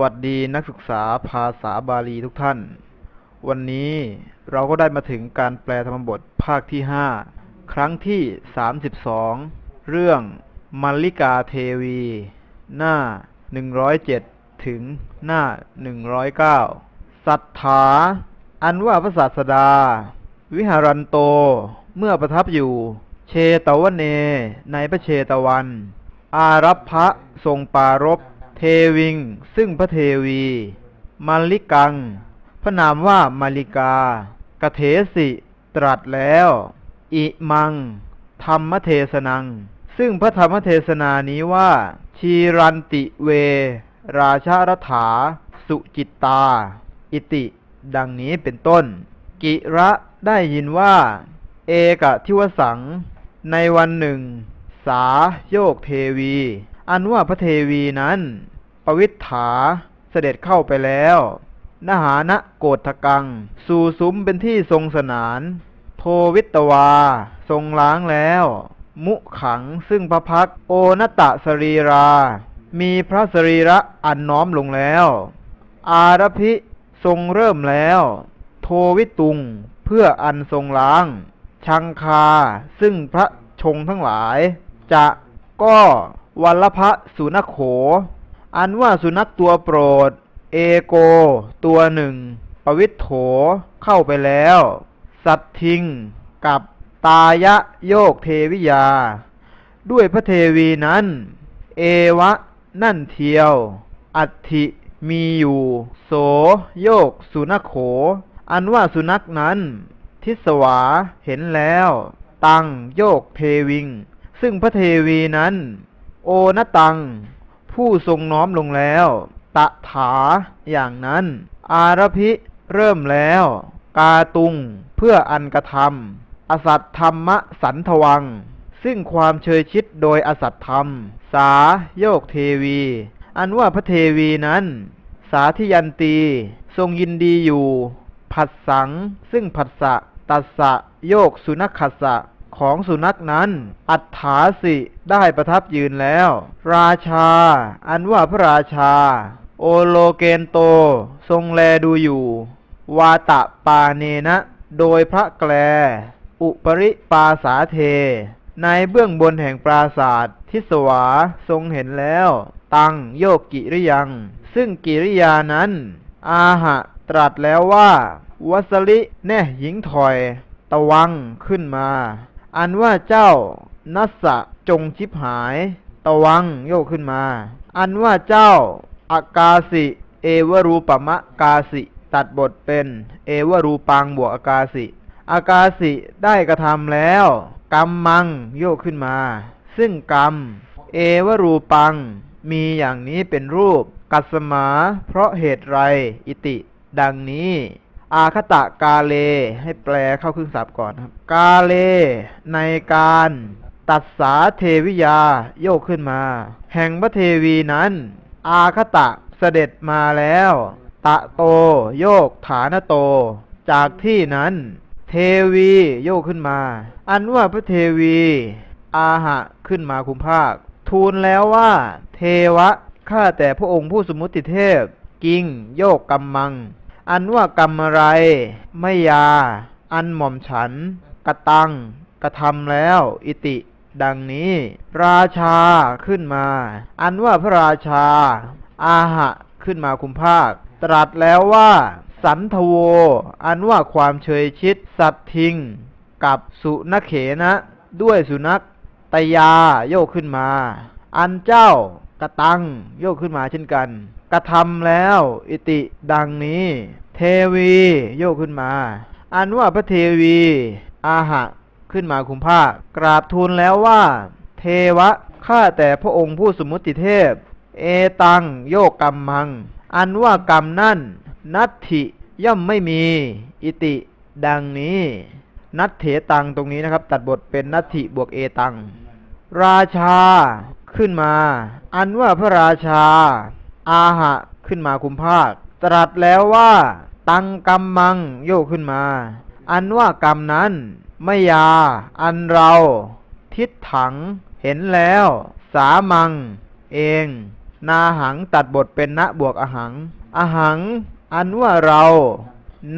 วัสดีนักศึกษาภาษาบาลีทุกท่าน วันนี้เราก็ได้มาถึงการแปลธรรมบทภาคที่5ครั้งที่32เรื่องมัลลิกาเทวี หน้า107ถึงหน้า109สัทธา อันว่าพระศาสดา วิหารันโตเมื่อประทับอยู่ เชตวเนในพระเชตวัน อารัพพะทรงปารบ เทวิง ซึ่งพระเทวีมัลลิกัง พระนามว่ามาลิกากเถสิตรัสแล้ว อิมัง ธรรมเทศนัง ซึ่งพระธรรมเทศนานี้ว่า ชีรันติเว ราชารถา สุจิตตา อิติ ดังนี้เป็นต้น กิระได้ยินว่า เอกทิวสัง ในวันหนึ่ง สาโยกเทวี อันว่าพระเทวีนั้น ปวิทถาเสด็จเข้าไปแล้วนหานะโกฏกัง สู่ซุ้มเป็นที่ทรงสนาน โทวิตวา ทรงล้างแล้ว มุขังซึ่งพระพักโอนตะสรีรา มีพระสรีระอันน้อมลงแล้ว อารพิทรงเริ่มแล้ว โทวิตุง เพื่ออันทรงล้าง ชังคา ซึ่งพระชงทั้งหลาย จะก็ วัลพะสุนโข อันว่าสุนัขตัวโปรด เอโก ตัวหนึ่ง ปวิทโถ เข้าไปแล้ว สัตทิง กับตายะโยกเทวิยา ด้วยพระเทวีนั้น เอวะ นั่นเทียว อัติมีอยู่ โสโยกสุนโข อันว่าสุนัขนั้น ทิสวาเห็นแล้ว ตังโยกเทวิง ซึ่งพระเทวีนั้น โอนตัง ผู้ทรงน้อมลงแล้ว ตะถา อย่างนั้น อารพิเริ่มแล้ว กาตุง เพื่ออันกระทำอสัตธรรมสันทวัง ซึ่งความเชยชิดโดยอสัตธรรม สาโยกเทวี อันว่าพระเทวีนั้น สาธิยันตี ทรงยินดีอยู่ ผัสสัง ซึ่งผัสสะตัสสะโยกสุนัขสะ ของสุนัขนั้น อัฏฐาสิได้ประทับยืนแล้ว ราชา อันว่าพระราชา โอโลเกนโต ทรงแลดูอยู่ วาตะปาเนนะ โดยพระแกล อุปริปาสาเท ในเบื้องบนแห่งปราศาสตร์ทิสวาทรงเห็นแล้ว ตังโยกกิริยัง ซึ่งกิริยานั้น อาหะตรัสแล้วว่า วัสลิแน่หญิงถอย ตะวังขึ้นมา อันว่าเจ้านัสสะจงชิบหาย ตวังโยกขึ้นมา อันว่าเจ้าอากาสิ เอวรูปมะกาสิ ตัดบทเป็น เอวรูปังบวกอากาสิ อากาสิได้กระทำแล้ว กรรมมังโยกขึ้นมา ซึ่งกรรม เอวรูปัง มีอย่างนี้เป็นรูป กัสมา เพราะเหตุไร อิติ ดังนี้ อาคตะกาเล ให้แปลเข้าครึ่งศัพท์ก่อนครับ กาเล ในการตัดสาเทวิยาโยกขึ้นมา แห่งพระเทวีนั้น อาคตะเสด็จมาแล้ว ตะโตโยกฐานโต จากที่นั้น เทวีโยกขึ้นมา อันว่าพระเทวี อาหะขึ้นมาคุมภาค ทูลแล้วว่า เทวะข้าแต่พระองค์ผู้สมุติเทพ กิงโยกกรรมัง อันว่ากรรมอะไร ไม่ยา อันหม่อมฉัน กระตัง กระทำแล้ว อิติ ดังนี้ ราชาขึ้นมา อันว่าพระราชา อาหะ ขึ้นมาคุมภาค ตรัสแล้วว่า สันทโว อันว่าความเฉยชิด สัตทิง กับสุนเขนะ ด้วยสุนัขตยาโยกขึ้นมา อันเจ้ากระตังโยกขึ้นมาเช่นกัน กระทำแล้ว อิติดังนี้ เทวีโยกขึ้นมา อันว่าพระเทวี อาหะขึ้นมาคุมภากราบทูลแล้วว่า เทวะข้าแต่พระองค์ผู้สมมุติเทพ เอตังโยกกรรมมัง อันว่ากรรมนั่น นัตถิย่อมไม่มี อิติ ดังนี้ นัตเถตังตรงนี้นะครับ ตัดบทเป็นนัตถิบวกเอตัง ราชาขึ้นมา อันว่าพระราชา อาหะขึ้นมาคุมภาค ตรัสแล้วว่า ตังกรรมมังโยกขึ้นมา อันว่ากรรมนั้นไม่ยา อันเรา ทิศถัง เห็นแล้ว สามัง เอง นาหังตัดบทเป็นณบวกอหัง อหัง อันว่าเรา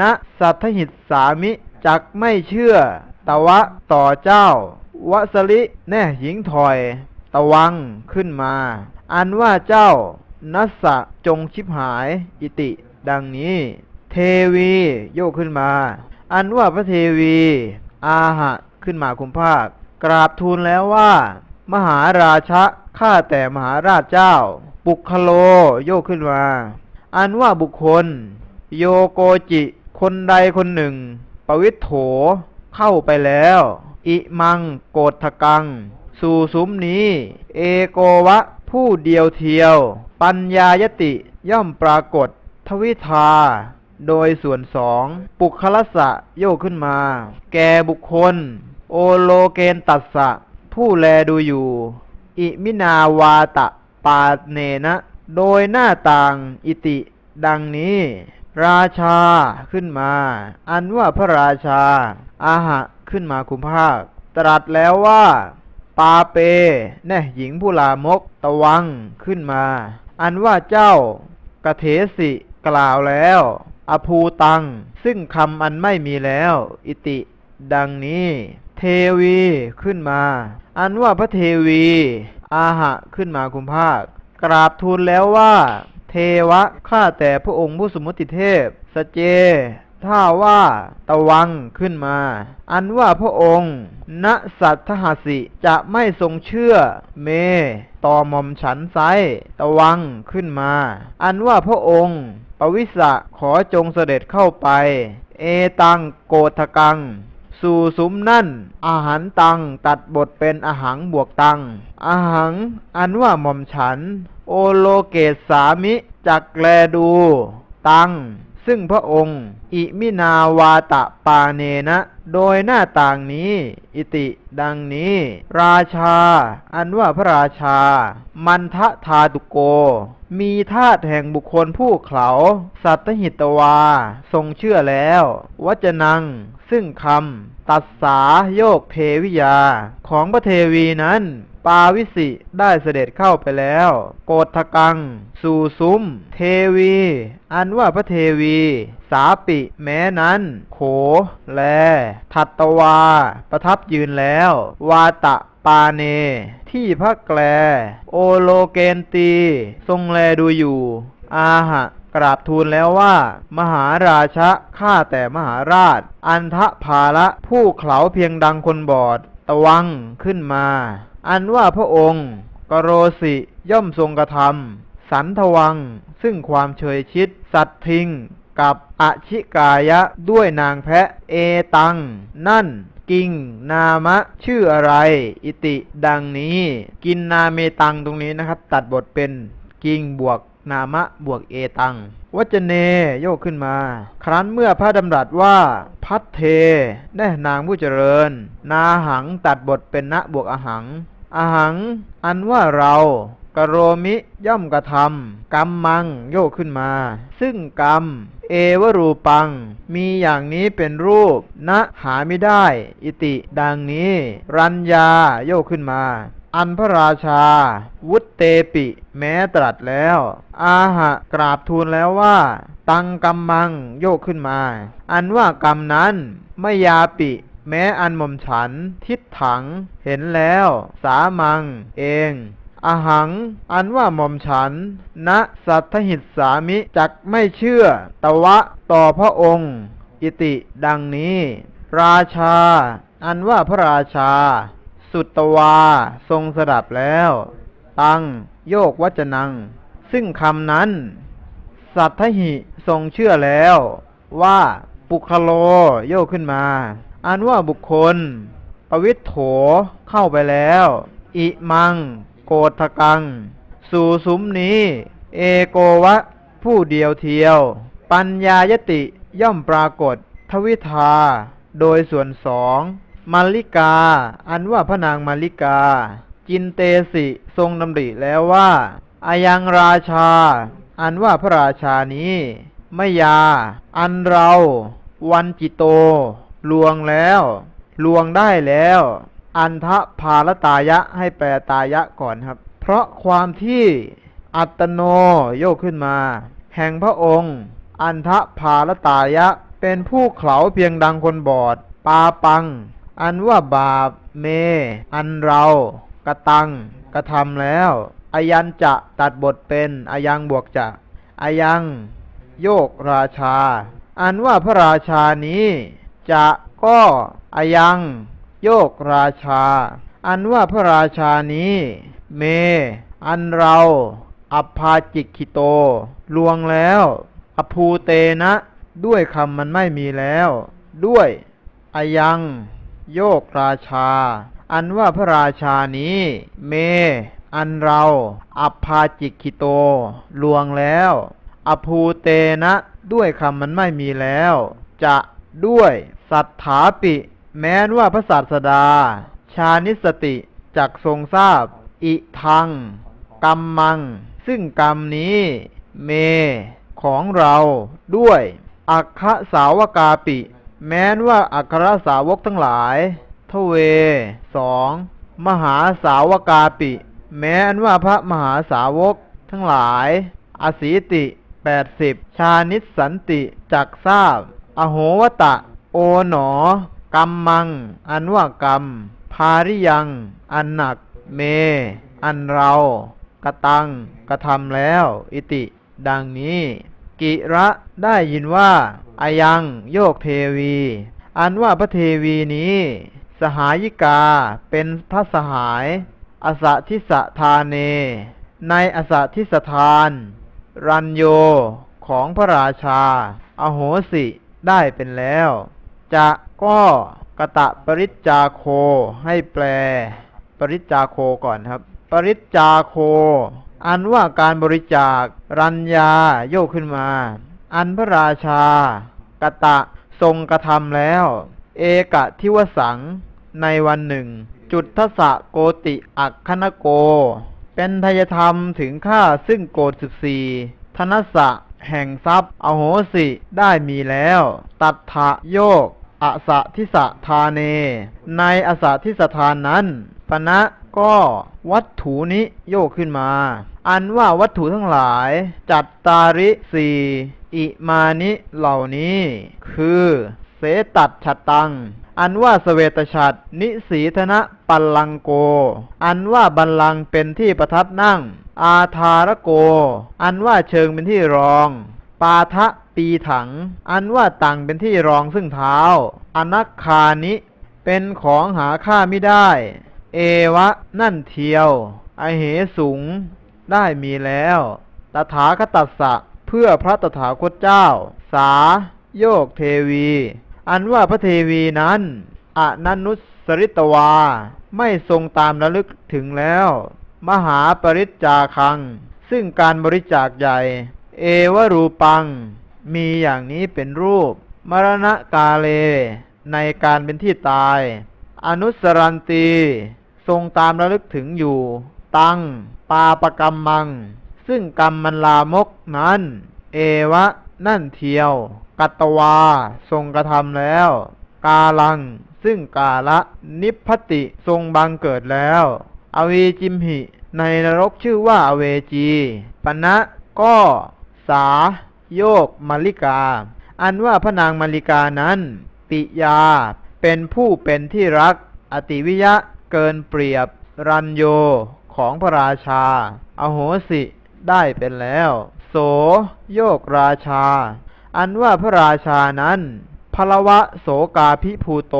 ณสัทธหิตสามิจักไม่เชื่อ ตะวะต่อเจ้าวสลิแน่หญิงถอย ตะวังขึ้นมา อันว่าเจ้า นัสสะจงชิบหาย อิติ ดังนี้ เทวีโยกขึ้นมา อันว่าพระเทวี อาหะขึ้นมาคุมภาค กราบทูลแล้วว่า มหาราชะข้าแต่มหาราชเจ้า ปุคโลโยกขึ้นมา อันว่าบุคคล โยโกจิ คนใดคนหนึ่ง ปวิทโถเข้าไปแล้ว อิมังโกฏทกัง สู่สุมนี้ เอโกวะ ผู้เดียวเทียว ปัญญายติย่อมปรากฏ ทวิทา โดยส่วนสองปุคลสะโยกขึ้นมา แกบุคคล โอโลเกนตัสสะ ผู้แลดูอยู่ อิมินาวาตะปาเนนะ โดยหน้าต่างอิติ ดังนี้ ราชาขึ้นมา อันว่าพระราชา อาหะขึ้นมาคุมภาค ตรัสแล้วว่า ปาเปแน่หญิงผู้ลามกตะวังขึ้นมา อันว่าเจ้ากเทสิกล่าวแล้ว อภูตัง ซึ่งคำอันไม่มีแล้ว อิติ ดังนี้ เทวีขึ้นมา อันว่าพระเทวี อาหะขึ้นมาคุมภาค กราบทูลแล้วว่า เทวะข้าแต่พระองค์ผู้สมมติเทพ สเจ ถ้าว่าตะวังขึ้นมา อันว่าพระองค์ณสัตทหสิจะไม่ทรงเชื่อเม ต่อมอมฉันไซตะวังขึ้นมา อันว่าพระองค์ ปวิสะขอจงเสด็จเข้าไป เอตังโกทกัง สู่สุมนั่น อาหารตังตัดบทเป็นอาหังบวกตัง อาหัง อันว่าหม่อมฉัน โอโลเกตสามิจักแลดู ตัง ซึ่งพระองค์ อิมินาวาตะปาเนนะ โดยหน้าต่างนี้ อิติ ดังนี้ ราชา อันว่าพระราชา มันทะทาตุโก มีธาตุแห่งบุคคลผู้เขาสัตหิตวา ทรงเชื่อแล้ววัจนัง ซึ่งคำตัสสาโยกเทวิยา ของพระเทวีนั้น ปาวิสิได้เสด็จเข้าไปแล้ว โกฏทกัง สู่ซุ้ม เทวี อันว่าพระเทวี สาปิแม้นั้น โข แล ทัตตวา ประทับยืนแล้ว วาตะปาเน ที่พระแกล โอโลเกนตี ทรงแลดูอยู่ อาหะกราบทูลแล้วว่า มหาราชะข้าแต่มหาราช อันทะภาละผู้เขลาเพียงดังคนบอดตะวังขึ้นมา อันว่าพระองค์กโรสิย่อมทรงกระทำสันทวัง ซึ่งความเฉยชิด สัตทิง กับอชิกายะด้วยนางแพะ เอตัง นั่น กิง นามะ ชื่ออะไร อิติ ดังนี้ กินนาเมตังตรงนี้นะครับ ตัดบทเป็นกิงบวกนามะบวกเอตัง วัจเนโยกขึ้นมา ครั้นเมื่อพระดำรัสว่าพัทเทได้นางผู้เจริญ นาหังตัดบทเป็นณบวกอหัง อหัง อันว่าเรากโรมิย่อมกระทำกรรมมังโยกขึ้นมา ซึ่งกรรม เอวรูปัง มีอย่างนี้เป็นรูปณหาไม่ได้ อิติ ดังนี้ รัญญาโยกขึ้นมา อันพระราชา วุตเตปิ แม้ตรัสแล้ว อาหะกราบทูลแล้วว่า ตังกรรมังโยกขึ้นมา อันว่ากรรมนั้นไม่ยาปิ แม้อันหม่อมฉันทิศถัง เห็นแล้ว สามัง เองอหัง อันว่าหม่อมฉันณสัทธหิตสามิจักไม่เชื่อ ตวะต่อพระองค์ อิติดังนี้ ราชา อันว่าพระราชา สุตวาทรงสดับแล้ว ตังโยกวัจนัง ซึ่งคำนั้น สัทธหิทรงเชื่อแล้ว ว่าปุคโลโยกขึ้นมา อันว่าบุคคล ปวิทโถเข้าไปแล้ว อิมัง โกฏกัง สู่สุมนี้ เอโกวะ ผู้เดียวเทียว ปัญญายติย่อมปรากฏ ทวิทา โดยส่วนสองมาลิกา อันว่าพระนางมาลิกา จินเตสิทรงดำริแล้วว่าอายังราชา อันว่าพระราชานี้ มยา อันเรา วันจิโต ลวงแล้ว ลวงได้แล้ว อันทะภาลตายะให้แปลตายะก่อนครับ เพราะความที่อัตโนโยกขึ้นมา แห่งพระองค์ อันทะภาลตายะเป็นผู้เขาเพียงดังคนบอด ปาปัง อันว่าบาปเม อันเรากระตังกระทำแล้วอายันจะตัดบทเป็นอายังบวกจะอายัง โยกราชา อันว่าพระราชานี้ จะก็อายังโยกราชา อันว่าพระราชานี้ เม อันเราอัพาจิกขิโต ลวงแล้วอภูเตนะ ด้วยคำมันไม่มีแล้ว ด้วยอายัง โยกราชา อันว่าพระราชานี้ เม อันเราอัพาจิกขิโต ลวงแล้วอภูเตนะ ด้วยคำมันไม่มีแล้ว จะ ด้วยสัทธาปิ แม้นว่าพระศาสดา ชานิสติจักทรงทราบ อิทังกรรมมัง ซึ่งกรรมนี้ เม ของเราด้วย อัคคสาวกาปิ แม้นว่าอัครสาวกทั้งหลายทเวสองมหาสาวกาปิ แม้นว่าพระมหาสาวกทั้งหลาย อสีติแปดสิบชานิสสันติจักทราบ อโหวตะ โอหนอกรรมมัง อันว่ากรรม ภาริยัง อันหนัก เม อันเรา กระตัง กระทำแล้ว อิติ ดังนี้ กิระได้ยินว่า อายังโยกเทวี อันว่าพระเทวีนี้ สหายิกาเป็นพระสหาย อสะทิสทานเน ในอสะทิสทาน รัญโยของพระราชา อโหสิ ได้เป็นแล้ว จะก็กะตะปริจจาโคให้แปล ปริจจาโคก่อนครับ ปริจจาโค อันว่าการบริจาครัญญาโยกขึ้นมา อันพระราชากะตะทรงกระทำแล้ว เอกะทิวสังในวันหนึ่ง จุดทศะโกติอักคณโก เป็นทายธรรมถึงข้าซึ่งโกดสิบสี่ธนสะ แห่งทรัพย์ อโหสิได้มีแล้ว ตัทธะโยกอสะทิสะทาเน ในอสะทิสทานนั้นปณะก็วัตถุนิโยกขึ้นมา อันว่าวัตถุทั้งหลาย จัตตาริสีอิมานิเหล่านี้ คือเสตัดฉัตตัง อันว่าสเวตฉัตรนิสีธนะปัลลังโก อันว่าบัลลังเป็นที่ประทับนั่ง อาทารโก อันว่าเชิงเป็นที่รอง ปาทะปีถัง อันว่าตังเป็นที่รองซึ่งเท้า อนักคานิเป็นของหาค่าไม่ได้ เอวะ นั่นเทียวไอเหสูงได้มีแล้ว ตถาคตัสสะ เพื่อพระตถาคตเจ้า สา โยกเทวี อันว่าพระเทวีนั้นอนันุสริตวา ไม่ทรงตามระลึกถึงแล้ว มหาปริจจาคัง ซึ่งการบริจาคใหญ่ เอวรูปัง มีอย่างนี้เป็นรูป มรณะกาเล ในการเป็นที่ตาย อนุสรันตี ทรงตามระลึกถึงอยู่ ตัง ปาปกรรมมัง ซึ่งกรรมมันลามกนั้น เอวะ นั่นเทียว กัตวา ทรงกระทำแล้ว กาลัง ซึ่งกาละ นิพพติทรงบังเกิดแล้ว อเวจิมหิ ในนรกชื่อว่าอเวจีปณะก็สา โยกมาริกา อันว่าพระนางมาริกานั้น ปิยา เป็นผู้เป็นที่รัก อติวิยะ เกินเปรียบ รัญโย ของพระราชา อโหสิ ได้เป็นแล้ว โส โยกราชา อันว่าพระราชานั้นพลวะโสกาพิภูโต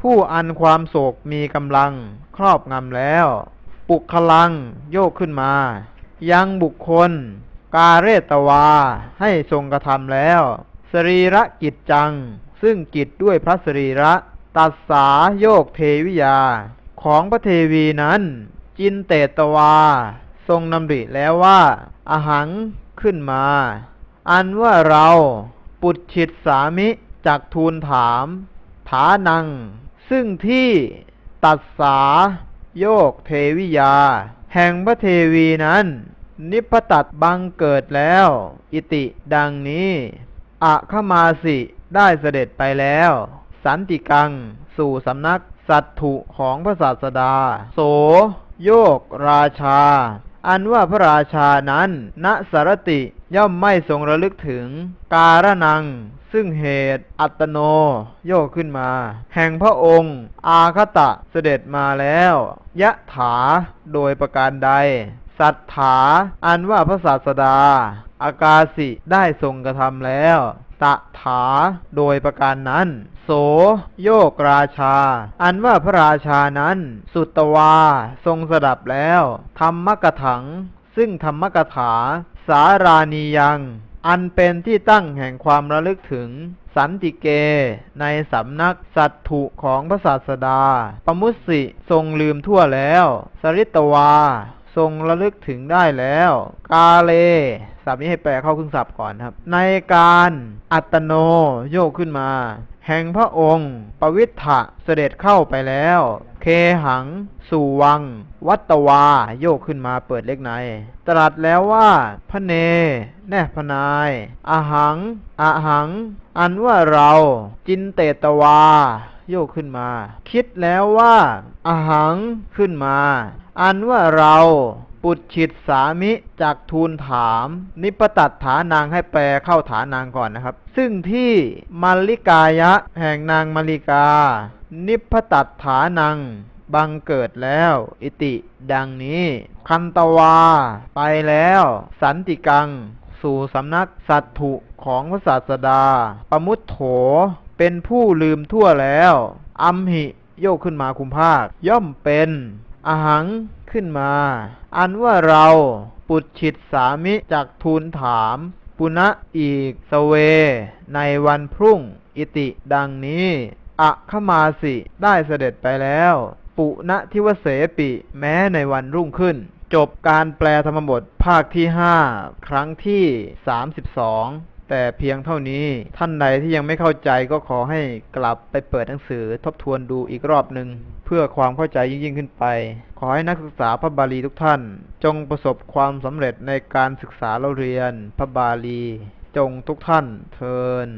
ผู้อันความโศกมีกำลังครอบงำแล้ว ปุกคลังโยกขึ้นมา ยังบุคคล กาเรตวาให้ทรงกระทำแล้ว สรีระกิจจัง ซึ่งกิจด้วยพระสรีระ ตัสสาโยกเทวิยา ของพระเทวีนั้น จินเตตวา ทรงนำริแล้วว่าอาหังขึ้นมา อันว่าเราปุจฉิตสามิจักทูลถาม ฐานัง ซึ่งที่ตัดสาโยกเทวิยา แห่งพระเทวีนั้น นิพพตัดบังเกิดแล้ว อิติดังนี้อะขมาสิได้เสด็จไปแล้ว สันติกัง สู่สำนักสัตถุของพระศาสดา โส โยกราชา อันว่าพระราชานั้นณสารติ ย่อมไม่ทรงระลึกถึง การนัง ซึ่งเหตุ อัตโน โยกขึ้นมา แห่งพระองค์ อาคตะเสด็จมาแล้ว ยะถาโดยประการใด สัทธาอันว่าพระศาสดา อากาสิได้ทรงกระทำแล้วตะถาโดยประการนั้น โสโยกราชา อันว่าพระราชานั้น สุตวาทรงสดับแล้ว ธรรมกถัง ซึ่งธรรมกถา สารานียังอันเป็นที่ตั้งแห่งความระลึกถึง สันติเก ในสำนักสัตถุของพระศาสดา ปมุสสิทรงลืมทั่วแล้ว สริตวา ทรงระลึกถึงได้แล้ว กาเลศัพท์นี้ให้แปลเข้าครึ่งศัพท์ก่อนครับ ในการอัตโนโยกขึ้นมา แห่งพระองค์ปวิทธะเสด็จเข้าไปแล้ว เคหัง สู่วัง วัตวา โยกขึ้นมาเปิดเล็กใน ตรัสแล้วว่าพระเน แน่พระนายอาหังอาหัง อันว่าเราจินเตตวา โยกขึ้นมา คิดแล้วว่าอาหังขึ้นมา อันว่าเรา ปุจฉิตสามิจากทูลถาม นิปตัดฐานางให้แปลเข้าฐานางก่อนนะครับ ซึ่งที่มัลลิกายะแห่งนางมัลลิกา นิพตัดฐานังบังเกิดแล้ว อิติ ดังนี้ คันตวา ไปแล้ว สันติกัง สู่สำนักสัตถุของพระศาสดาปมุตโถ เป็นผู้ลืมทั่วแล้ว อัมหิ โยกขึ้นมาคุมภาค ย่อมเป็น อหัง ขึ้นมา อันว่าเราปุจฉิตสามิจากทูลถาม ปุณะอีกสเว ในวันพรุ่ง อิติดังนี้ อะขมาสิได้เสด็จไปแล้ว ปุณะทิวเสปิแม้ในวันรุ่งขึ้น จบการแปลธรรมบทภาคที่5ครั้งที่32 แต่เพียงเท่านี้ท่านใดที่ยังไม่เข้าใจก็ขอให้กลับไปเปิดหนังสือทบทวนดูอีกรอบหนึ่งเพื่อความเข้าใจยิ่งขึ้นไป ขอให้นักศึกษาพระบาลีทุกท่าน จงประสบความสำเร็จในการศึกษาเราเรียนพระบาลี จงทุกท่านเทิน